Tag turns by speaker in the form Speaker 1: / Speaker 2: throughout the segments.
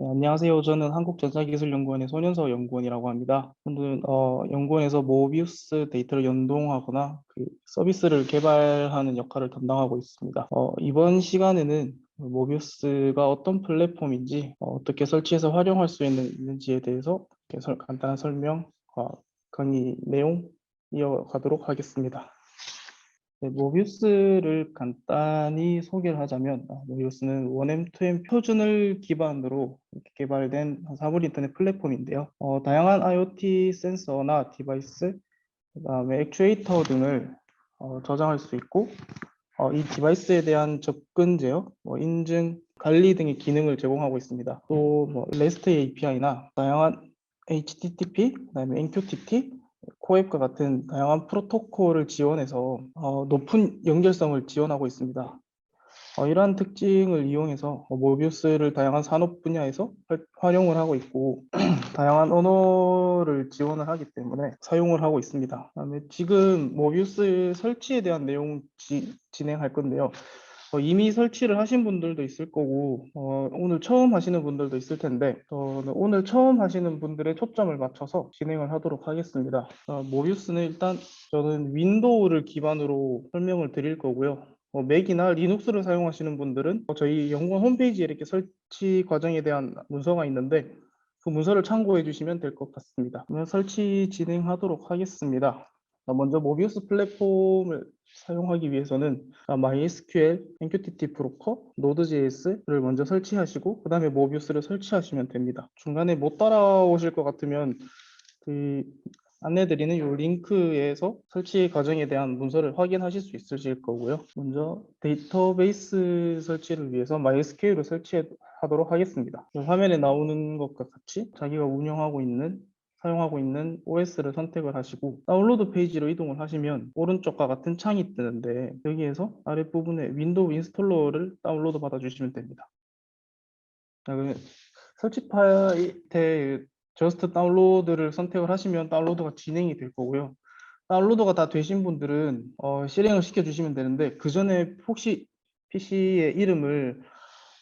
Speaker 1: 네, 안녕하세요. 저는 한국전자기술연구원의 손현서 연구원이라고 합니다. 저는 어, 연구원에서 모비우스 데이터를 연동하거나 그 서비스를 개발하는 역할을 담당하고 있습니다. 어, 이번 시간에는 모비우스가 어떤 플랫폼인지 어, 떻게 설치해서 활용할 수 있는, 지에 대해서 설, 간단한 설명, 어, 강의 내용 이어가도록 하겠습니다. 네, 모비우스를 간단히 소개를 하자면 아, 모비우스는 1M, 2M 표준을 기반으로 개발된 사물 인터넷 플랫폼인데요. 어, 다양한 IoT 센서나 디바이스, 그다음에 액추에이터 등을 어, 저장할 수 있고 어, 이 디바이스에 대한 접근 제어, 뭐 인증, 관리 등의 기능을 제공하고 있습니다. 또뭐 REST API나 다양한 HTTP, 그다음에 MQTT, 코앱과 같은 다양한 프로토콜을 지원해서 어, 높은 연결성을 지원하고 있습니다. 어, 이러한 특징을 이용해서 어, 모비우스를 다양한 산업 분야에서 활, 활용을 하고 있고 다양한 언어를 지원을 하기 때문에 사용을 하고 있습니다. 그다음에 지금 모비우스 설치에 대한 내용 지, 진행할 건데요. 어, 이미 설치를 하신 분들도 있을 거고 어, 오늘 처음 하시는 분들도 있을 텐데 어, 오늘 처음 하시는 분들의 초점을 맞춰서 진행을 하도록 하겠습니다. 어, 모비우스는 일단 저는 윈도우를 기반으로 설명을 드릴 거고요. 어, 맥이나 리눅스를 사용하시는 분들은 어, 저희 연구원 홈페이지에 이렇게 설치 과정에 대한 문서가 있는데 그 문서를 참고해 주시면 될 것 같습니다. 그러면 설치 진행하도록 하겠습니다. 먼저 모비우스 플랫폼을 사용하기 위해서는 MySQL, MQTT 브로커, Node.js를 먼저 설치하시고 그 다음에 모비우스를 설치하시면 됩니다. 중간에 못 따라오실 것 같으면 그 안내드리는 이 링크에서 설치 과정에 대한 문서를 확인하실 수 있으실 거고요. 먼저 데이터베이스 설치를 위해서 MySQL을 설치하도록 하겠습니다. 화면에 나오는 것과 같이 자기가 운영하고 있는 사용하고 있는 OS를 선택을 하시고 다운로드 페이지로 이동을 하시면 오른쪽과 같은 창이 뜨는데 여기에서 아랫부분에 윈도우 인스톨러를 다운로드 받아 주시면 됩니다. 자, 그러면 설치 파일에 저스트 다운로드를 선택을 하시면 다운로드가 진행이 될 거고요. 다운로드가 다 되신 분들은 어, 실행을 시켜주시면 되는데 그 전에 혹시 PC의 이름을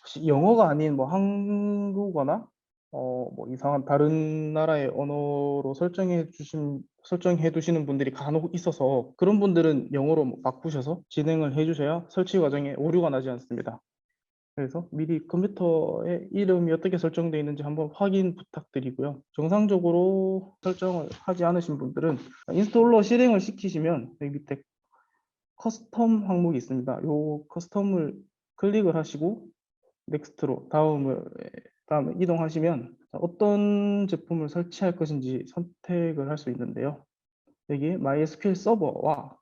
Speaker 1: 혹시 영어가 아닌 뭐 한국어나 어, 뭐 이상한 다른 나라의 언어로 설정해 주신 설정해 두시는 분들이 간혹 있어서 그런 분들은 영어로 뭐 바꾸셔서 진행을 해 주셔야 설치 과정에 오류가 나지 않습니다. 그래서 미리 컴퓨터의 이름이 어떻게 설정되어 있는지 한번 확인 부탁드리고요. 정상적으로 설정을 하지 않으신 분들은 인스톨러 실행을 시키시면 여기 밑에 커스텀 항목이 있습니다. 이 커스텀을 클릭을 하시고 넥스트로 다음을 다음에 이동하시면 어떤 제품을 설치할 것인지 선택을 할 수 있는데요. 여기 MySQL 서버와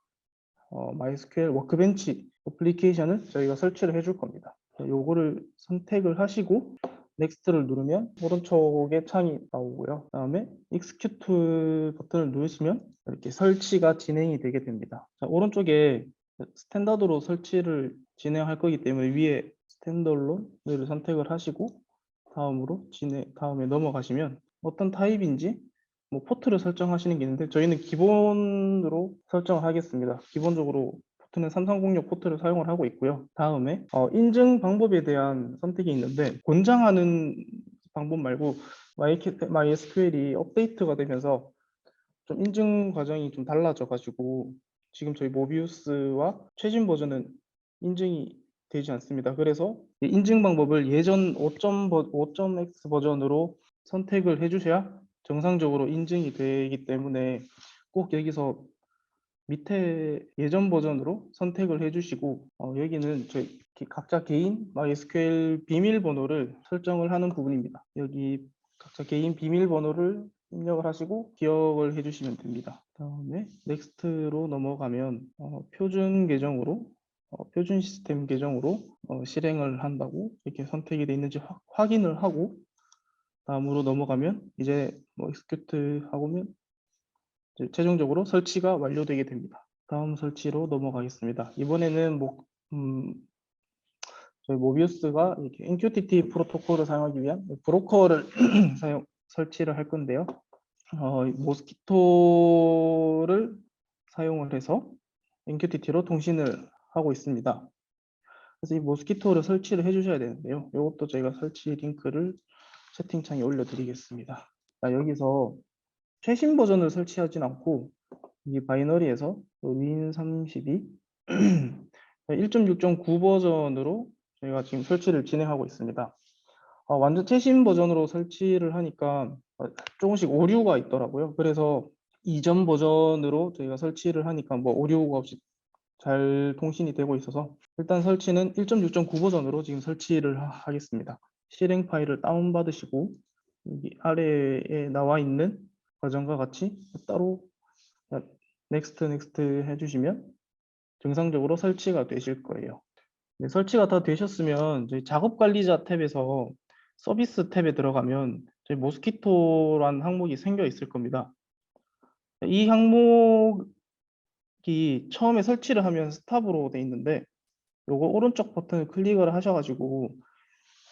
Speaker 1: 어, MySQL 워크벤치 어플리케이션을 저희가 설치를 해줄 겁니다. 요거를 선택을 하시고 넥스트를 누르면 오른쪽에 창이 나오고요. 다음에 Execute 버튼을 누르시면 이렇게 설치가 진행이 되게 됩니다. 자, 오른쪽에 스탠다드로 설치를 진행할 거기 때문에 위에 스탠더론을 선택을 하시고 다음으로 진행 다음에 넘어가시면 어떤 타입인지 뭐 포트를 설정하시는 게 있는데 저희는 기본으로 설정을 하겠습니다. 기본적으로 포트는 3306 포트를 사용을 하고 있고요. 다음에 어, 인증 방법에 대한 선택이 있는데 권장하는 방법 말고 MySQL이 업데이트가 되면서 좀 인증 과정이 좀 달라져 가지고 지금 저희 모비우스와 최신 버전은 인증이 되지 않습니다. 그래서 인증 방법을 예전 5.5.x 버전으로 선택을 해주셔야 정상적으로 인증이 되기 때문에 꼭 여기서 밑에 예전 버전으로 선택을 해주시고 어, 여기는 저희 각자 개인 MySQL 비밀번호를 설정을 하는 부분입니다. 여기 각자 개인 비밀번호를 입력을 하시고 기억을 해주시면 됩니다. 다음에 넥스트로 넘어가면 어, 표준 계정으로 어, 표준 시스템 계정으로 어, 실행을 한다고 이렇게 선택이 되어 있는지 화, 확인을 하고 다음으로 넘어가면 이제 뭐 execute 하고면 최종적으로 설치가 완료되게 됩니다. 다음 설치로 넘어가겠습니다. 이번에는 뭐, 음, 저희 모비우스가 이렇게 MQTT 프로토콜을 사용하기 위한 브로커를 사용 설치를 할 건데요. 어, 모스키토를 사용을 해서 MQTT로 통신을 하고 있습니다. 그래서 이 모스키토를 설치를 해주셔야 되는데요. 이것도 저희가 설치 링크를 채팅창에 올려드리겠습니다. 자, 여기서 최신 버전을 설치하진 않고 이 바이너리에서 win32 1.6.9 버전으로 저희가 지금 설치를 진행하고 있습니다. 아, 완전 최신 버전으로 설치를 하니까 어, 조금씩 오류가 있더라고요. 그래서 이전 버전으로 저희가 설치를 하니까 뭐 오류가 없이 잘 통신이 되고 있어서 일단 설치는 1.6.9 버전으로 지금 설치를 하- 하겠습니다. 실행 파일을 다운받으시고 여기 아래에 나와 있는 과정과 같이 따로 넥스트 넥스트 해주시면 정상적으로 설치가 되실 거예요. 네, 설치가 다 되셨으면 작업 관리자 탭에서 서비스 탭에 들어가면 저희 모스키토라는 항목이 생겨 있을 겁니다. 이 항목 이 처음에 설치를 하면 스탑으로 돼 있는데 요거 오른쪽 버튼을 클릭을 하셔가지고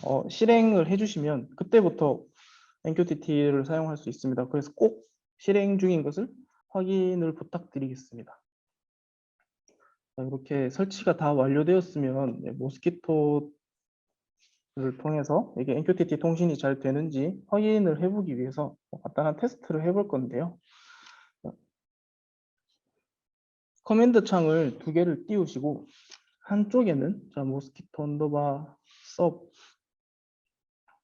Speaker 1: 어, 실행을 해주시면 그때부터 MQTT를 사용할 수 있습니다. 그래서 꼭 실행 중인 것을 확인을 부탁드리겠습니다. 자, 이렇게 설치가 다 완료되었으면 네, 모스키토를 통해서 이게 MQTT 통신이 잘 되는지 확인을 해보기 위해서 뭐 간단한 테스트를 해볼 건데요. 자, 커맨드 창을 두 개를 띄우시고 한쪽에는 자 모스키토 언더바 섭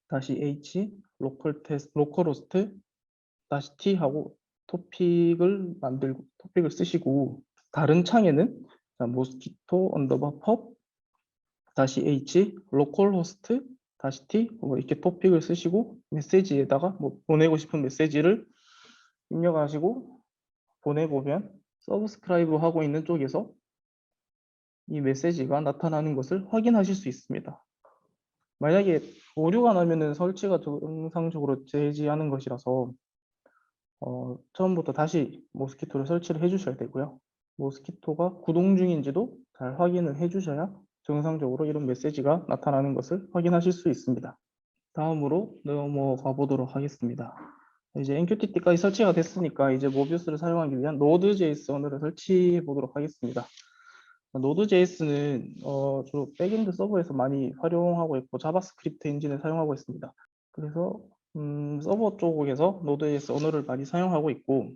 Speaker 1: 다시 h 로컬 테스트 로컬 호스트 다시 t 하고 토픽을 만들고 토픽을 쓰시고 다른 창에는 자, 모스키토 언더바 펍 다시 h 로컬 호스트 다시 t 뭐 이렇게 토픽을 쓰시고 메시지에다가 뭐 보내고 싶은 메시지를 입력하시고 보내보면 서브스크라이브 하고 있는 쪽에서 이 메시지가 나타나는 것을 확인하실 수 있습니다. 만약에 오류가 나면은 설치가 정상적으로 않은 것이라서 어, 처음부터 다시 모스키토를 설치를 해주셔야 되고요. 모스키토가 구동 중인지도 잘 확인을 해주셔야 정상적으로 이런 메시지가 나타나는 것을 확인하실 수 있습니다. 다음으로 넘어가 보도록 하겠습니다. 이제 MQTT까지 설치가 됐으니까 이제 모비우스를 사용하기 위한 Node.js 언어를 설치해 보도록 하겠습니다. Node.js는 어, 주로 백엔드 서버에서 많이 활용하고 있고 자바스크립트 엔진을 사용하고 있습니다. 그래서 음, 서버 쪽에서 Node.js 언어를 많이 사용하고 있고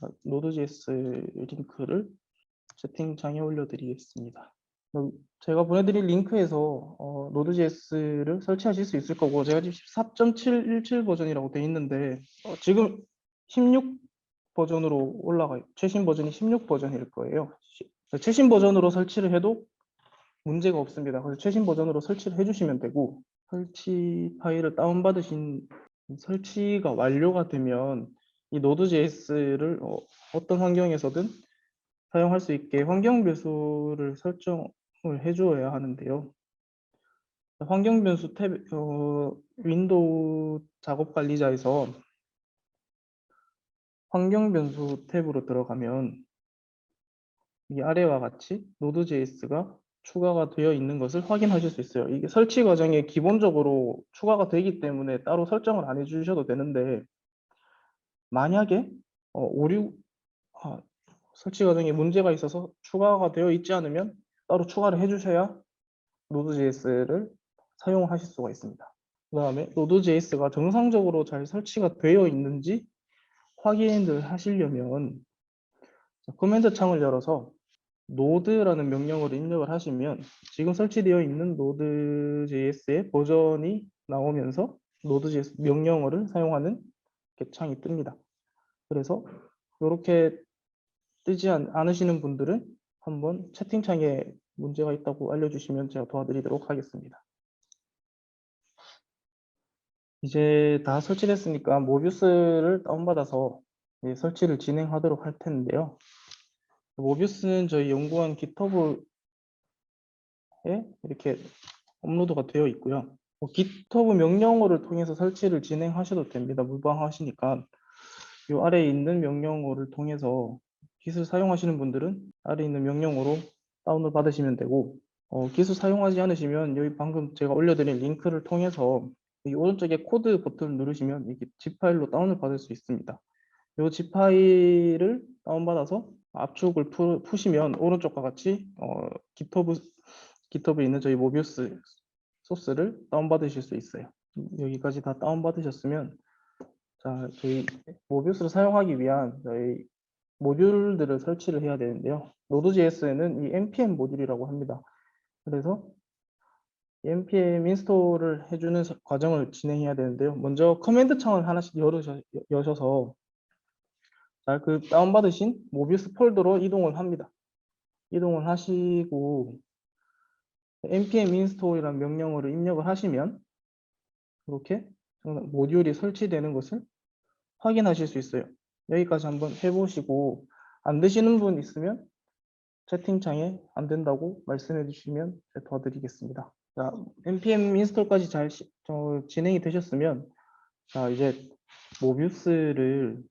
Speaker 1: 자, Node.js 링크를 채팅창에 올려드리겠습니다. 어, 제가 보내드린 링크에서 어, Node.js를 설치하실 수 있을 거고 제가 지금 4.717 버전이라고 돼 있는데 어, 지금 16 버전으로 올라가요. 최신 버전이 16 버전일 거예요. 시- 최신 버전으로 설치를 해도 문제가 없습니다. 그래서 최신 버전으로 설치를 해주시면 되고 설치 파일을 다운받으신 설치가 완료가 되면 이 Node.js를 어, 어떤 환경에서든 사용할 수 있게 환경 변수를 설정을 해주어야 하는데요. 환경 변수 탭, 어, 윈도우 작업 관리자에서 환경 변수 탭으로 들어가면 이 아래와 같이 Node.js가 추가가 되어 있는 것을 확인하실 수 있어요. 이게 설치 과정에 기본적으로 추가가 되기 때문에 따로 설정을 안 해주셔도 되는데 만약에 어, 오류 아, 설치 과정에 문제가 있어서 추가가 되어 있지 않으면 따로 추가를 해주셔야 Node.js를 사용하실 수가 있습니다. 그 다음에 Node.js가 정상적으로 잘 설치가 되어 있는지 확인을 하시려면 자, 커맨드 창을 열어서 node라는 명령어를 입력을 하시면 지금 설치되어 있는 Node.js의 버전이 나오면서 Node.js 명령어를 사용하는 창이 뜹니다. 그래서 이렇게 뜨지 않, 않으시는 분들은 한번 채팅창에 문제가 있다고 알려주시면 제가 도와드리도록 하겠습니다. 이제 다 설치됐으니까 모비우스를 다운받아서 이제 설치를 진행하도록 할 텐데요. 모비우스는 저희 연구원 GitHub에 이렇게 업로드가 되어 있고요. 뭐 GitHub 명령어를 통해서 설치를 진행하셔도 됩니다. 무방하시니까 이 아래에 있는 명령어를 통해서 기술 사용하시는 분들은 아래에 있는 명령어로 다운을 받으시면 되고 어, 기술 사용하지 않으시면 여기 방금 제가 올려드린 링크를 통해서 이 오른쪽에 코드 버튼을 누르시면 이게 zip 파일로 다운을 받을 수 있습니다. 이 zip 파일을 다운받아서 압축을 푸, 푸시면 오른쪽과 같이 어, GitHub, GitHub에 있는 저희 모비우스 소스를 다운받으실 수 있어요. 여기까지 다 다운받으셨으면 자, 저희 모비우스를 사용하기 위한 저희 모듈들을 설치를 해야 되는데요. 노드.js에는 이 npm 모듈이라고 합니다. 그래서 이 npm 인스톨을 해주는 서- 과정을 진행해야 되는데요. 먼저 커맨드 창을 하나씩 열으셔, 여셔서 자, 그 다운받으신 모비우스 폴더로 이동을 합니다. 이동을 하시고 npm 인스톨이라는 명령어를 입력을 하시면 이렇게 모듈이 설치되는 것을 확인하실 수 있어요. 여기까지 한번 해보시고 안 되시는 분 있으면 채팅창에 안 된다고 말씀해 주시면 도와드리겠습니다. 자, npm 인스톨까지 잘 시- 저, 진행이 되셨으면 자 이제 모비우스를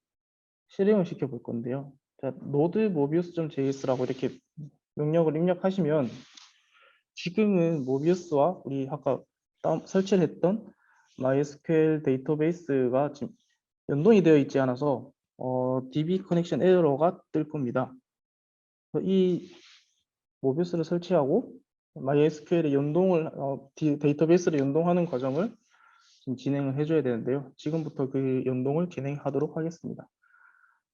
Speaker 1: 실행을 시켜 볼 건데요. 자, node mobius.js라고 이렇게 명령을 입력하시면 지금은 모비우스와 우리 아까 설치를 했던 MySQL 데이터베이스가 지금 연동이 되어 있지 않아서 어, DB 커넥션 에러가 뜰 겁니다. 이 모비우스를 설치하고 MySQL에 연동을 어, 디- 데이터베이스를 연동하는 과정을 지금 진행을 해줘야 되는데요. 지금부터 그 연동을 진행하도록 하겠습니다.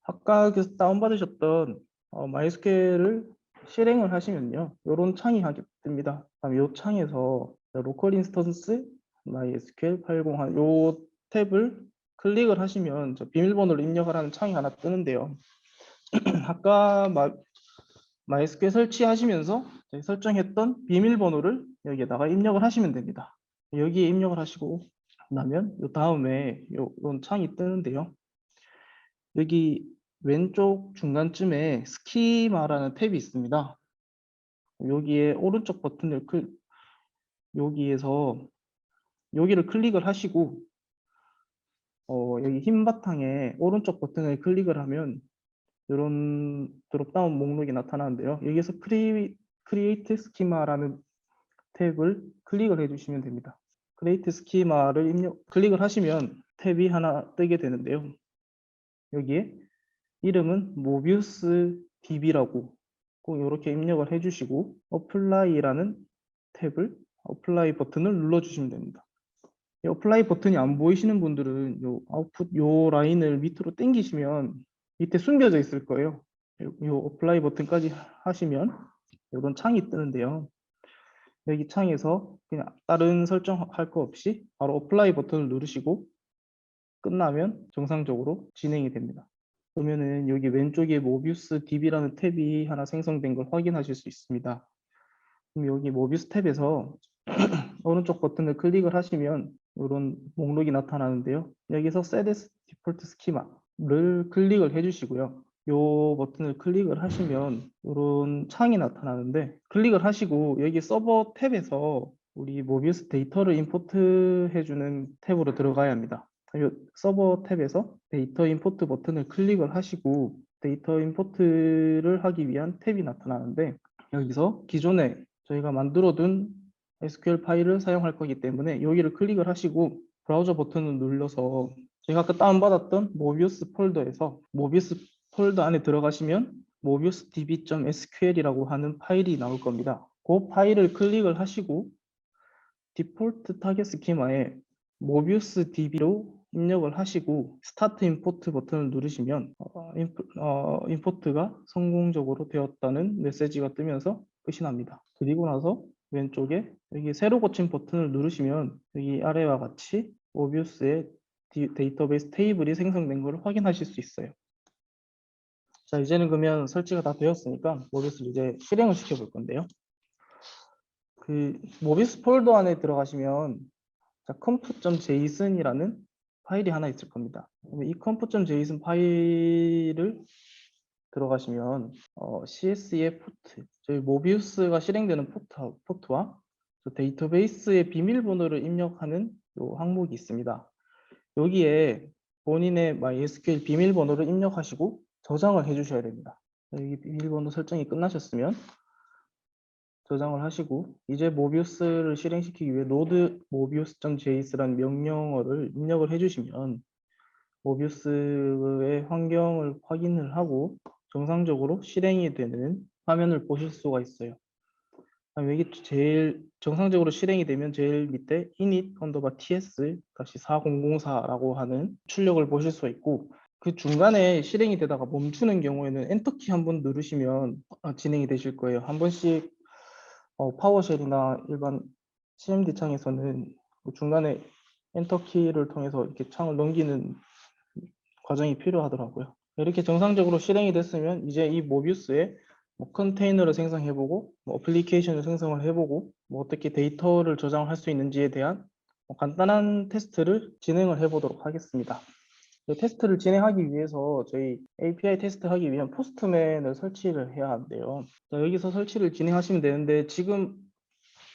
Speaker 1: 아까 그 다운받으셨던 어, MySQL을 실행을 하시면요. 이런 창이 뜹니다. 다음 이 창에서 로컬 인스턴스 MySQL 801요 탭을 클릭을 하시면 저 비밀번호를 입력하라는 창이 하나 뜨는데요. 아까 마, MySQL 설치하시면서 설정했던 비밀번호를 여기에다가 입력을 하시면 됩니다. 여기에 입력을 하시고 나면 요 다음에 요, 런 창이 뜨는데요. 여기 왼쪽 중간쯤에 스키마라는 탭이 있습니다. 여기에 오른쪽 버튼을 클 여기에서 여기를 클릭을 하시고 어, 여기 흰 바탕에 오른쪽 버튼을 클릭을 하면 이런 드롭다운 목록이 나타나는데요. 여기서 크리, 크리에이트 스키마라는 탭을 클릭을 해주시면 됩니다. 크리에이트 스키마를 입력, 클릭을 하시면 탭이 하나 뜨게 되는데요. 여기에 이름은 모비우스 DB라고 꼭 이렇게 입력을 해주시고 어플라이라는 탭을 어플라이 버튼을 눌러주시면 됩니다. 이 어플라이 버튼이 안 보이시는 분들은 요 아웃풋 요 라인을 밑으로 당기시면 밑에 숨겨져 있을 거예요. 요, 요 어플라이 버튼까지 하시면 이런 창이 뜨는데요. 여기 창에서 그냥 다른 설정할 거 없이 바로 어플라이 버튼을 누르시고 끝나면 정상적으로 진행이 됩니다. 그러면은 여기 왼쪽에 모비우스 DB라는 탭이 하나 생성된 걸 확인하실 수 있습니다. 그럼 여기 모비우스 탭에서 오른쪽 버튼을 클릭을 하시면 이런 목록이 나타나는데요. 여기서 Set as Default Schema를 클릭을 해주시고요. 이 버튼을 클릭을 하시면 이런 창이 나타나는데 클릭을 하시고 여기 서버 탭에서 우리 모비우스 데이터를 임포트 해주는 탭으로 들어가야 합니다. 이 서버 탭에서 데이터 임포트 버튼을 클릭을 하시고 데이터 임포트를 하기 위한 탭이 나타나는데 여기서 기존에 저희가 만들어둔 SQL 파일을 사용할 거기 때문에 여기를 클릭을 하시고 브라우저 버튼을 눌러서 제가 아까 다운받았던 모비우스 폴더에서 모비우스 폴더 안에 들어가시면 모비우스 db.sql이라고 하는 파일이 나올 겁니다. 그 파일을 클릭을 하시고 디폴트 타겟 스키마에 모비우스 db로 입력을 하시고 스타트 임포트 버튼을 누르시면 어, 어, 임포 트가 성공적으로 되었다는 메시지가 뜨면서 끝이 납니다. 그리고 나서 왼쪽에 여기 새로 고친 버튼을 누르시면 여기 아래와 같이 디- 데이터베이스 테이블이 생성된 것을 확인하실 수 있어요. 자 이제는 그러면 설치가 다 되었으니까 모비우스를 이제 실행을 시켜 볼 건데요. 그 모비우스 폴더 안에 들어가시면 자, conf.json이라는 파일이 하나 있을 겁니다. 이 conf.json 파일을 들어가시면 어, CS의 포트, 저희 모비우스가 실행되는 포트, 포트와 저 데이터베이스의 비밀번호를 입력하는 요 항목이 있습니다. 여기에 본인의 MySQL 비밀번호를 입력하시고 저장을 해주셔야 됩니다. 여기 비밀번호 설정이 끝나셨으면 저장을 하시고 이제 모비우스를 실행시키기 위해 node mobius.js라는 명령어를 입력을 해주시면 모비우스의 환경을 확인을 하고 정상적으로 실행이 되는 화면을 보실 수가 있어요. 이게 제일 정상적으로 실행이 되면 제일 밑에 init 언더바 ts 다시 4004라고 하는 출력을 보실 수 있고 그 중간에 실행이 되다가 멈추는 경우에는 엔터키 한 번 누르시면 어, 진행이 되실 거예요. 한 번씩 어, 파워쉘이나 일반 CMD 창에서는 그 중간에 엔터키를 통해서 이렇게 창을 넘기는 과정이 필요하더라고요. 이렇게 정상적으로 실행이 됐으면 이제 이 모비우스에 뭐 컨테이너를 생성해보고 뭐 어플리케이션을 생성을 해보고 뭐 어떻게 데이터를 저장할 수 있는지에 대한 뭐 간단한 테스트를 진행을 해보도록 하겠습니다. 이 테스트를 진행하기 위해서 저희 API 테스트 하기 위한 포스트맨을 설치를 해야 한대요. 자, 여기서 설치를 진행하시면 되는데 지금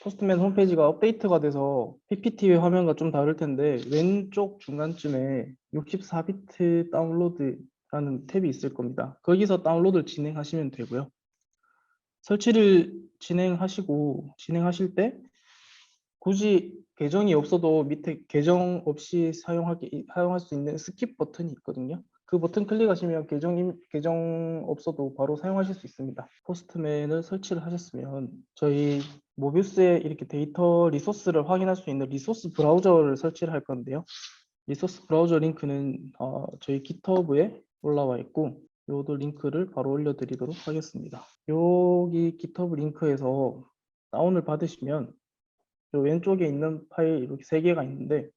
Speaker 1: 포스트맨 홈페이지가 업데이트가 돼서 PPT 화면과 좀 다를 텐데 왼쪽 중간쯤에 64비트 다운로드 라는 탭이 있을 겁니다. 거기서 다운로드를 진행하시면 되고요. 설치를 진행하시고 진행하실 때 굳이 계정이 없어도 밑에 계정 없이 사용하기, 사용할 수 있는 스킵 버튼이 있거든요. 그 버튼 클릭하시면 계정, 계정 없어도 바로 사용하실 수 있습니다. 포스트맨을 설치를 하셨으면 저희 모비스에 이렇게 데이터 리소스를 확인할 수 있는 리소스 브라우저를 설치를 할 건데요. 리소스 브라우저 링크는 어, 저희 GitHub에 올라와 있고 요도 링크를 바로 올려드리도록 하겠습니다. 여기 GitHub 링크에서 다운을 받으시면 요 왼쪽에 있는 파일 이렇게 세 개가 있는데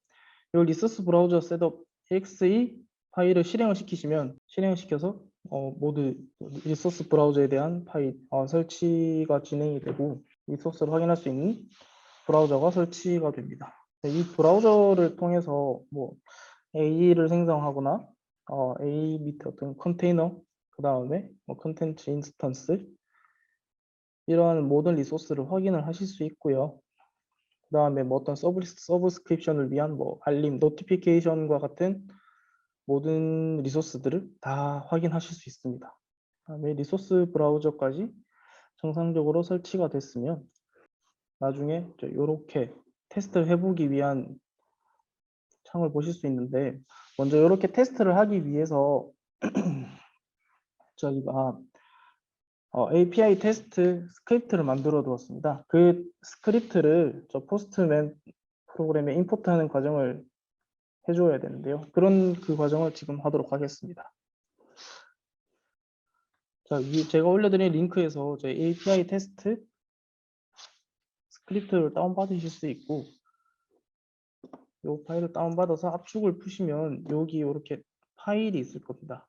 Speaker 1: 요 리소스 브라우저 셋업 exe 파일을 실행을 시키시면 실행을 시켜서 어, 모두 리소스 브라우저에 대한 파일 어, 설치가 진행이 되고 리소스를 확인할 수 있는 브라우저가 설치가 됩니다. 네, 이 브라우저를 통해서 뭐 A를 생성하거나 어, A 밑에 어떤 컨테이너 그 다음에 뭐 컨텐츠 인스턴스 이러한 모든 리소스를 확인을 하실 수 있고요. 그 다음에 뭐 어떤 서브, 서브스크립션을 위한 뭐 알림, 노티피케이션과 같은 모든 리소스들을 다 확인하실 수 있습니다. 그다음에 리소스 브라우저까지 정상적으로 설치가 됐으면 나중에 이렇게 테스트를 해보기 위한 창을 보실 수 있는데 먼저 이렇게 테스트를 하기 위해서 저희가 어, API 테스트 스크립트를 만들어 두었습니다. 그 스크립트를 저 포스트맨 프로그램에 임포트하는 과정을 해줘야 되는데요. 그런 그 과정을 지금 하도록 하겠습니다. 자, 위, 제가 올려드린 링크에서 저희 API 테스트 스크립트를 다운받으실 수 있고 이 파일을 다운받아서 압축을 푸시면 여기 이렇게 파일이 있을 겁니다.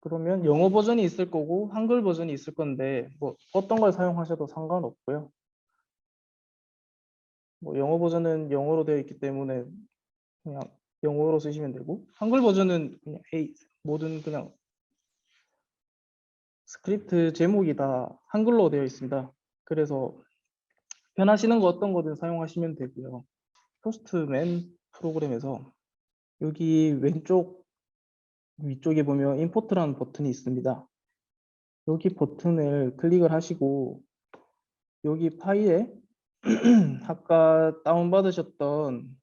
Speaker 1: 그러면 영어 버전이 있을 거고 한글 버전이 있을 건데 뭐 어떤 걸 사용하셔도 상관없고요. 뭐 영어 버전은 영어로 되어 있기 때문에 그냥 영어로 쓰시면 되고 한글 버전은 그냥 A 모든 그냥 스크립트 제목이 다 한글로 되어 있습니다. 그래서 편하시는 거 어떤 거든 사용하시면 되고요. 포스트맨 프로그램에서 여기 왼쪽 위쪽에 보면 임포트라는 버튼이 있습니다. 여기 버튼을 클릭을 하시고 여기 파일에 아까 다운받으셨던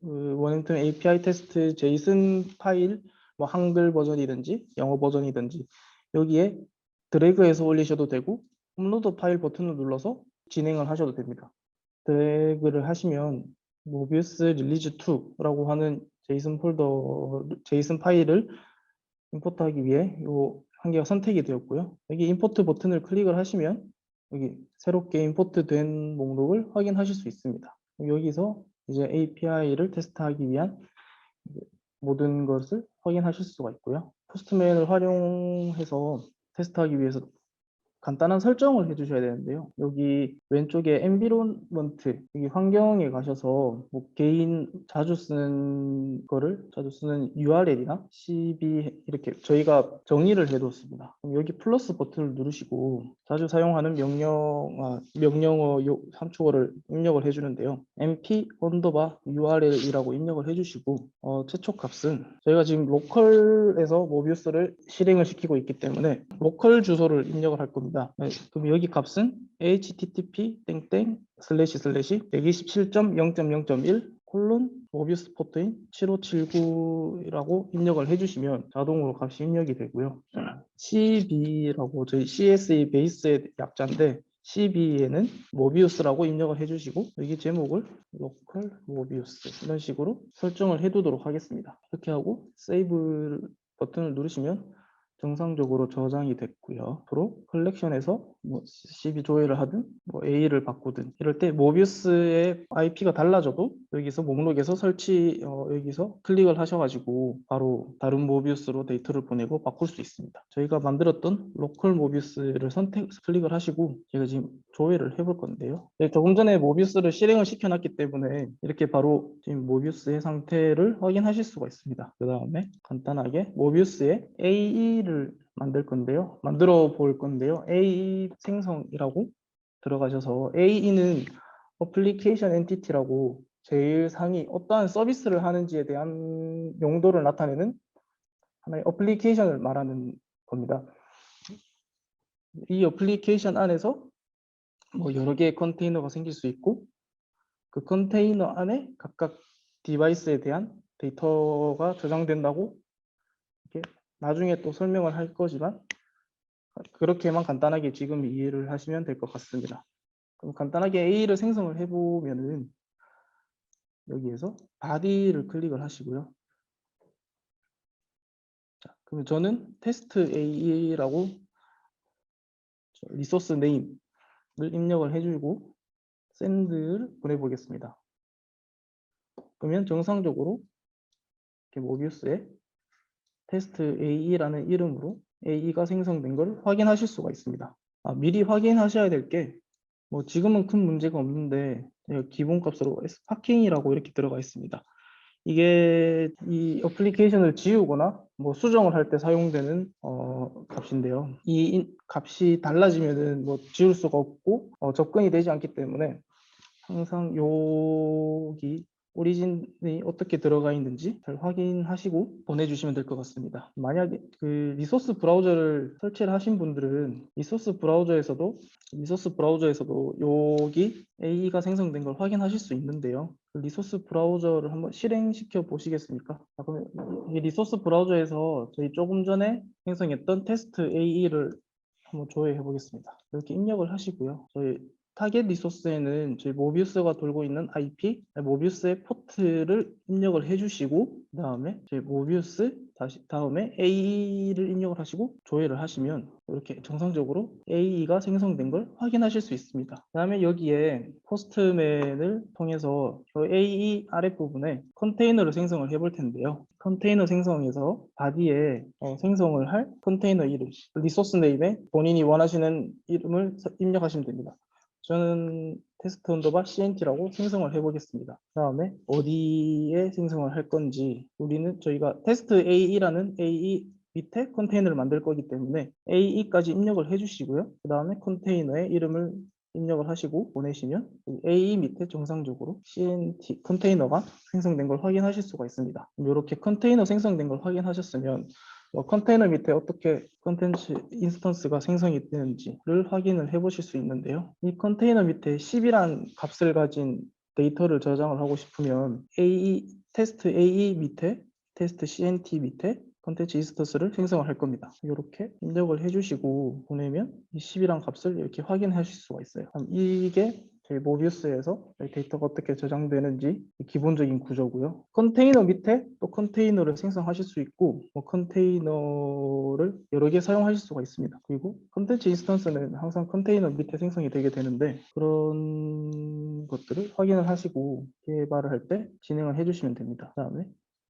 Speaker 1: 그 워싱턴 API 테스트 제이슨 파일 뭐 한글 버전이든지 영어 버전이든지 여기에 드래그해서 올리셔도 되고 업로드 파일 버튼을 눌러서 진행을 하셔도 됩니다. 드래그를 하시면 모비우스 릴리즈 2라고 하는 제이슨 폴더 제이슨 파일을 임포트하기 위해 이한 개가 선택이 되었고요. 여기 임포트 버튼을 클릭을 하시면 여기 새롭게 임포트 된 목록을 확인하실 수 있습니다. 여기서 이제 API를 테스트하기 위한 모든 것을 확인하실 수가 있고요. 포스트맨을 활용해서 테스트하기 위해서 간단한 설정을 해주셔야 되는데요. 여기 왼쪽에 environment 여기 환경에 가셔서 뭐 개인 자주 쓰는 거를 자주 쓰는 URL이나 CB 이렇게 저희가 정의를. 그럼 여기 플러스 버튼을 누르시고 자주 사용하는 명령 아, 명령어 요 3초어를 입력을 해주는데요. mp 언더바 URL이라고 입력을 해주시고 어, 최초 값은 저희가 지금 로컬에서 모비우스를 실행을 시키고 있기 때문에 로컬 주소를 입력을 할 겁니다. 네, 그럼 여기 값은 http 땡땡 슬래시 슬래시 127.0.0.1 콜론 모비우스 포트인 7579라고 입력을 해주시면 자동으로 값이 입력이 되고요. CB라고 저희 CSE 베이스의 약자인데 CB에는 모비우스라고 입력을 해주시고 여기 제목을 로컬 모비우스 이런 식으로 설정을 해두도록 하겠습니다. 이렇게 하고 세이브 버튼을 누르시면 정상적으로 저장이 됐고요. 앞으로 컬렉션에서 뭐 CB 조회를 하든 뭐 A를 바꾸든 이럴 때 모비우스의 IP가 달라져도 여기서 목록에서 설치 어, 여기서 클릭을 하셔가지고 바로 다른 모비우스로 데이터를 보내고 바꿀 수 있습니다. 저희가 만들었던 로컬 모비우스를 선택 클릭을 하시고 제가 지금 조회를 해볼 건데요. 네, 조금 전에 모비우스를 실행을 시켜놨기 때문에 이렇게 바로 지금 모비우스의 상태를 확인하실 수가 있습니다. 그 다음에 간단하게 모비우스의 AE를 만들 건데요. 만들어 볼 건데요. AE 생성이라고 들어가셔서 AE는 어플리케이션 엔티티라고 제일 상위 어떠한 서비스를 하는지에 대한 용도를 나타내는 하나의 어플리케이션을 말하는 겁니다. 이 어플리케이션 안에서 뭐 여러 개의 컨테이너가 생길 수 있고 그 컨테이너 안에 각각 디바이스에 대한 데이터가 저장된다고 나중에 또 설명을 할 거지만 그렇게만 간단하게 지금 이해를 하시면 될 것 같습니다. 그럼 간단하게 A를 생성을 해보면은 여기에서 바디를 클릭을 하시고요. 자, 그러면 저는 테스트 A라고 리소스 네임을 입력을 해주고 샌드를 보내보겠습니다. 그러면 정상적으로 이렇게 모비우스에 테스트 AE라는 이름으로 AE가 생성된 걸 확인하실 수가 있습니다. 아, 미리 확인하셔야 될 게 뭐 지금은 큰 문제가 없는데 기본값으로 스파킹이라고 이렇게 들어가 있습니다. 이게 이 어플리케이션을 지우거나 뭐 수정을 할 때 사용되는 어, 값인데요. 이 인- 값이 달라지면은 뭐 지울 수가 없고 어, 접근이 되지 않기 때문에 항상 여기 오리진이 어떻게 들어가 있는지 잘 확인하시고 보내주시면 될 것 같습니다. 만약에 그 리소스 브라우저를 설치를 하신 분들은 리소스 브라우저에서도 리소스 브라우저에서도 여기 AE가 생성된 걸 확인하실 수 있는데요. 그 리소스 브라우저를 한번 실행시켜 보시겠습니까? 자, 그러면 이 리소스 브라우저에서 저희 조금 전에 생성했던 테스트 AE를 한번 조회해 보겠습니다. 이렇게 입력을 하시고요. 저희 타겟 리소스에는 저희 모비우스가 돌고 있는 IP, 모비우스의 포트를 입력을 해주시고 그 다음에 저희 모비우스 다시 다음에 AE를 입력을 하시고 조회를 하시면 이렇게 정상적으로 AE가 생성된 걸 확인하실 수 있습니다. 그 다음에 여기에 포스트맨을 통해서 저 AE 아랫부분에 컨테이너를 생성을 해볼 텐데요. 컨테이너 생성에서 바디에 어, 생성을 할 컨테이너 이름, 리소스 네임에 본인이 원하시는 이름을 서- 입력하시면 됩니다. 저는 테스트 언더바 CNT라고 생성을 해보겠습니다. 그 다음에 어디에 생성을 할 건지 우리는 저희가 테스트 AE라는 AE 밑에 컨테이너를 만들 거기 때문에 AE까지 입력을 해주시고요. 그 다음에 컨테이너의 이름을 입력을 하시고 보내시면 이 AE 밑에 정상적으로 CNT 컨테이너가 생성된 걸 확인하실 수가 있습니다. 이렇게 컨테이너 생성된 걸 확인하셨으면 뭐 컨테이너 밑에 어떻게 컨텐츠 인스턴스가 생성이 되는지를 확인을 해 보실 수 있는데요. 이 컨테이너 밑에 10이란 값을 가진 데이터를 저장을 하고 싶으면 AE 테스트 AE 밑에 테스트 CNT 밑에 컨텐츠 인스턴스를 생성을 할 겁니다. 이렇게 입력을 해주시고 보내면 이 10이란 값을 이렇게 확인하실 수가 있어요. 이게 모비우스에서 데이터가 어떻게 저장되는지 기본적인 구조고요. 컨테이너 밑에 또 컨테이너를 생성하실 수 있고 뭐 컨테이너를 여러 개 사용하실 수가 있습니다. 그리고 컨텐츠 인스턴스는 항상 컨테이너 밑에 생성이 되게 되는데 그런 것들을 확인을 하시고 개발을 할 때 진행을 해주시면 됩니다. 그 다음에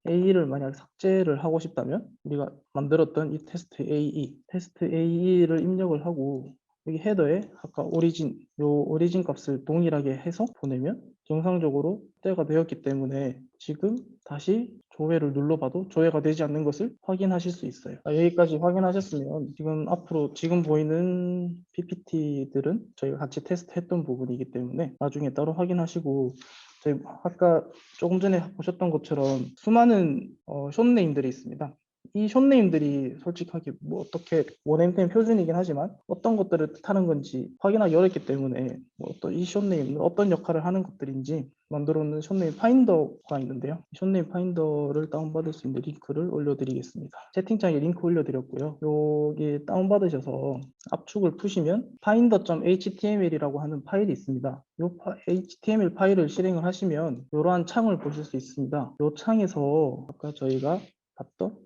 Speaker 1: A를 만약 삭제를 하고 싶다면 우리가 만들었던 이 테스트 AE, 테스트 AE를 입력을 하고 여기 헤더에 아까 오리진, 요 오리진 값을 동일하게 해서 보내면 정상적으로 삭제가 되었기 때문에 지금 다시 조회를 눌러봐도 조회가 되지 않는 것을 확인하실 수 있어요. 아, 여기까지 확인하셨으면 지금 앞으로 지금 보이는 PPT들은 저희가 같이 테스트했던 부분이기 때문에 나중에 따로 확인하시고 저희 아까 조금 전에 보셨던 것처럼 수많은 어, 숏네임들이 있습니다. 이 숏네임들이 솔직하게 뭐 어떻게 원엠템 표준이긴 하지만 어떤 것들을 뜻하는 건지 확인하기 어렵기 때문에 뭐 어떤 이 숏네임은 어떤 역할을 하는 것들인지 만들어 놓은 숏네임 파인더가 있는데요. 이 숏네임 파인더를 다운받을 수 있는 링크를 올려드리겠습니다. 채팅창에 링크 올려드렸고요. 여기 다운받으셔서 압축을 푸시면 finder.html이라고 하는 파일이 있습니다. 이 HTML 파일을 실행을 하시면 이러한 창을 보실 수 있습니다. 이 창에서 아까 저희가 봤던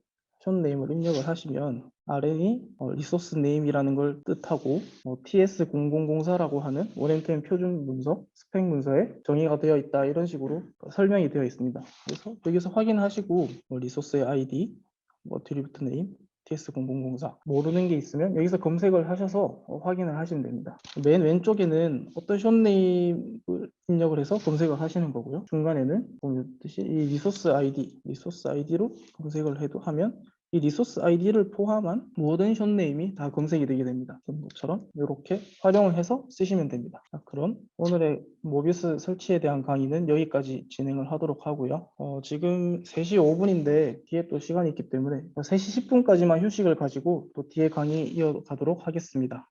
Speaker 1: 숏네임을 입력을 하시면 어, 리소스 네임이라는 걸 뜻하고 어, TS0004라고 하는 원엠템 표준 문서, 스펙 문서에 정의가 되어 있다 이런 식으로 설명이 되어 있습니다. 그래서 여기서 확인하시고 뭐 리소스의 ID, 뭐 트리뷰트 네임, TS0004 모르는 게 있으면 여기서 검색을 하셔서 어, 확인을 하시면 됩니다. 맨 왼쪽에는 어떤 숏네임을 입력을 해서 검색을 하시는 거고요. 중간에는 보듯이 이 리소스 아이디, 리소스 아이디로 검색을 해도 하면 이 리소스 아이디를 포함한 모든 숏네임이 다 검색이 되게 됩니다. 전처럼 이렇게 활용을 해서 쓰시면 됩니다. 자, 그럼 오늘의 모비스 설치에 대한 강의는 여기까지 진행을 하도록 하고요. 어, 지금 3시 5분인데 뒤에 또 시간이 있기 때문에 3시 10분까지만 휴식을 가지고 또 뒤에 강의 이어가도록 하겠습니다.